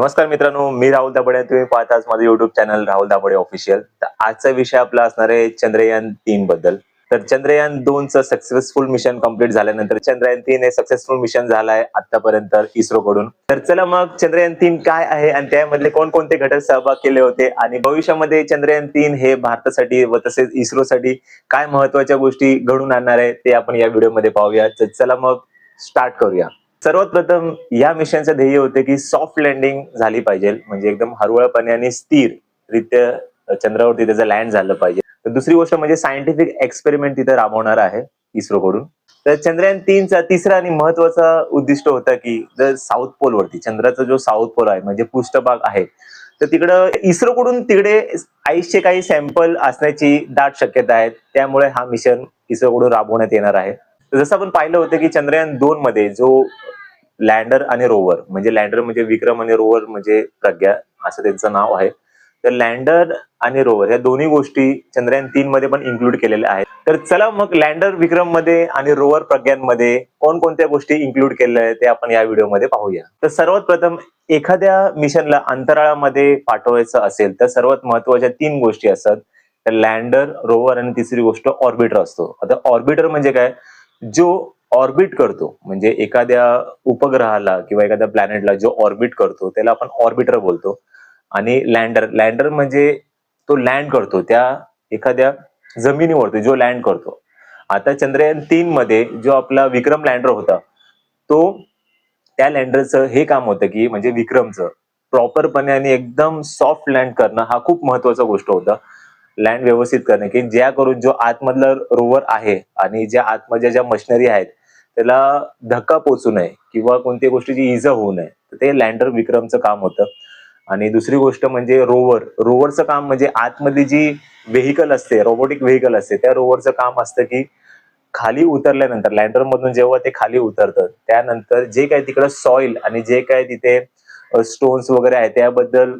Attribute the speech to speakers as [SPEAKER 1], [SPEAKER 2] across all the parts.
[SPEAKER 1] नमस्कार मित्रांनो मी राहुल दाबडे तुम्ही पाहत आज माझं YouTube channel Rahul Dabade official तर आजचा विषय आपला असणार आहे चंद्रयान तीन बद्दल. तर चंद्रयान दोनचं सक्सेसफुल मिशन कंप्लीट झाल्यानंतर चंद्रयान तीन हे सक्सेसफुल मिशन झालं आहे आतापर्यंत इस्रो कडून तर चला मग चंद्रयान तीन काय आहे आणि त्यामधले कोणकोणते घटक सहभाग केले होते आणि भविष्यामध्ये चंद्रयान तीन हे भारतासाठी व तसेच इस्रोसाठी काय महत्त्वाच्या गोष्टी घडून आणणार आहे ते आपण या व्हिडिओमध्ये पाहूया. तर चला मग स्टार्ट करूया. सर्वात प्रथम या मिशनचं ध्येय होते की सॉफ्ट लँडिंग झाली पाहिजे म्हणजे एकदम हरवळपणे आणि स्थिर रित्या चंद्रावरती त्याचं लँड झालं पाहिजे. तर दुसरी गोष्ट म्हणजे सायंटिफिक एक्सपेरिमेंट तिथे राबवणार आहे इस्रो कडून तर चंद्रयान तीनचा तिसरा आणि महत्त्वाचा उद्दिष्ट होता की जर साऊथ पोल वरती चंद्राचा जो साऊथ पोल आहे म्हणजे पृष्ठभाग आहे तर तिकडं इस्रो कडून तिकडे आईसचे काही सॅम्पल असण्याची दाट शक्यता आहे. त्यामुळे हा मिशन इस्रोकडून राबवण्यात येणार आहे. जसं आपण पाहिलं होतं की चंद्रयान दोन मध्ये जो लँडर आणि रोवर म्हणजे लँडर म्हणजे विक्रम आणि रोवर म्हणजे प्रज्ञा असं त्यांचं नाव आहे. तर लँडर आणि रोवर या दोन्ही गोष्टी चंद्रयान तीन मध्ये पण इन्क्लूड केलेल्या आहेत. तर चला मग लँडर विक्रममध्ये आणि रोवर प्रज्ञांमध्ये कोणकोणत्या गोष्टी इन्क्लूड केलेल्या आहेत ते आपण या व्हिडिओमध्ये पाहूया. तर सर्वात प्रथम एखाद्या मिशनला अंतराळामध्ये पाठवायचं असेल तर सर्वात महत्त्वाच्या तीन गोष्टी असतात. तर लँडर रोवर आणि तिसरी गोष्ट ऑर्बिटर असतो. आता ऑर्बिटर म्हणजे काय? जो ऑर्बिट करतो म्हणजे एखाद्या उपग्रहाला किंवा एखाद्या प्लॅनेटला जो ऑर्बिट करतो त्याला आपण ऑर्बिटर बोलतो. आणि लँडर लँडर म्हणजे तो लँड करतो त्या एखाद्या जमिनीवरती जो लँड करतो. आता चंद्रयान तीन मध्ये जो आपला विक्रम लँडर होता तो त्या लँडरचं हे काम होतं की म्हणजे विक्रमचं प्रॉपरपणे आणि एकदम सॉफ्ट लँड करणं हा खूप महत्त्वाचा गोष्ट होता. लँड व्यवस्थित करणे. की ज्या करून जो आतमधला रोवर आहे आणि ज्या आतमधल्या ज्या मशिनरी आहेत त्याला धक्का पोचू नये किंवा कोणत्या गोष्टीची इजा होऊ नये. तर ते लँडर विक्रमचं काम होतं. आणि दुसरी गोष्ट म्हणजे रोवर रोवरचं काम म्हणजे आतमधली जी व्हेकल असते रोबोटिक व्हेकल असते त्या रोवरचं काम असतं की खाली उतरल्यानंतर लँडर मधून जेव्हा ते खाली उतरतं त्यानंतर जे काही तिकडं सॉइल आणि जे काही तिथे स्टोन्स वगैरे आहे त्याबद्दल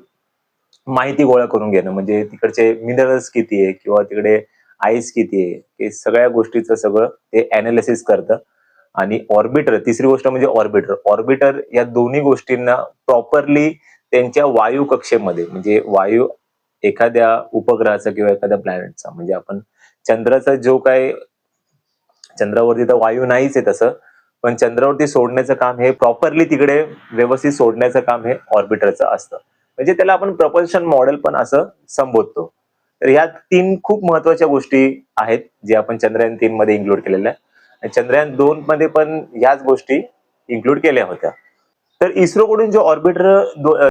[SPEAKER 1] माहिती गोळा करून घेणं म्हणजे तिकडचे मिनरल्स किती आहे किंवा तिकडे आईस किती आहे हे सगळ्या गोष्टीचं सगळं ते अनालिसिस करतं. आणि ऑर्बिटर तिसरी गोष्ट म्हणजे ऑर्बिटर ऑर्बिटर या दोन्ही गोष्टींना प्रॉपरली त्यांच्या वायू कक्षेमध्ये म्हणजे वायू एखाद्या उपग्रहाचा किंवा एखाद्या प्लॅनेटचा म्हणजे आपण चंद्राचा जो काय चंद्रावरती तर वायू नाहीच आहे तसं पण चंद्रावरती सोडण्याचं काम हे प्रॉपरली तिकडे व्यवस्थित सोडण्याचं काम हे ऑर्बिटरचं असतं. म्हणजे त्याला आपण प्रपल्शन मॉडेल पण असं संबोधतो. तर ह्या तीन खूप महत्त्वाच्या गोष्टी आहेत जे आपण चंद्रयान तीन मध्ये इन्क्लूड केलेल्या आहेत. आणि चंद्रयान दोन मध्ये पण ह्याच गोष्टी इन्क्लूड केल्या होत्या. तर इस्रोकडून जो ऑर्बिटर